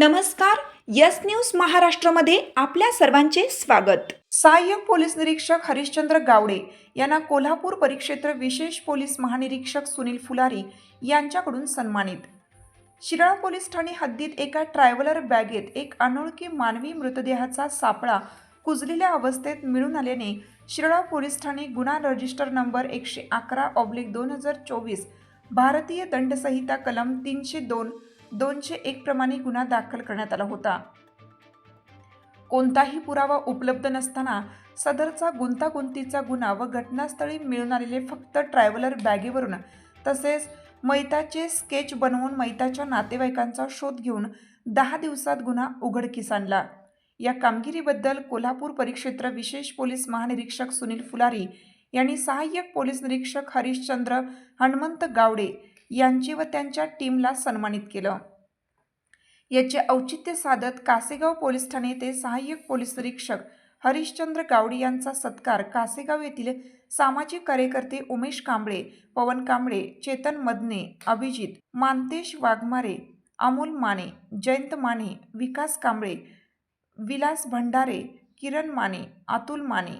नमस्कार yes news महाराष्ट्रमध्ये आपल्या सर्वांचे स्वागत. सहाय्यक पोलीस निरीक्षक हरिश्चंद्र गावडे यांना कोल्हापूर परिक्षेत्र विशेष पोलीस महानिरीक्षक सुनील फुलारी यांच्याकडून सन्मानित. शिराळा पोलीस ठाणे हद्दीत एका ट्रॅव्हलर बॅगेत एक अनोळखी मानवी मृतदेहाचा सापळा कुजलेल्या अवस्थेत मिळून आल्याने शिराळा पोलीस ठाणे गुन्हा रजिस्टर नंबर एकशे अकरा ऑब्लिक दोन हजार चोवीस भारतीय दंडसंहिता कलम तीनशे दोन दोनशे एक प्रमाणे गुन्हा दाखल करण्यात आला होता. कोणताही पुरावा उपलब्ध नसताना सदरचा गुंतागुंतीचा गुन्हा व घटनास्थळी मिळून आलेले फक्त ट्रॅव्हलर बॅगेवरून तसेच मैताचे स्केच बनवून मैताच्या नातेवाईकांचा शोध घेऊन दहा दिवसात गुन्हा उघडकीस आणला. या कामगिरीबद्दल कोल्हापूर परिक्षेत्र विशेष पोलीस महानिरीक्षक सुनील फुलारी यांनी सहाय्यक पोलीस निरीक्षक हरिश्चंद्र हनुमंत गावडे यांची व त्यांच्या टीमला सन्मानित केलं. याचे औचित्य साधत कासेगाव पोलीस ठाणे येथे सहाय्यक पोलीस निरीक्षक हरिश्चंद्र गावडे यांचा सत्कार कासेगाव येथील सामाजिक कार्यकर्ते उमेश कांबळे पवन कांबळे चेतन मदने अभिजित मानतेश वाघमारे अमोल माने जयंत माने विकास कांबळे विलास भंडारे किरण माने अतुल माने.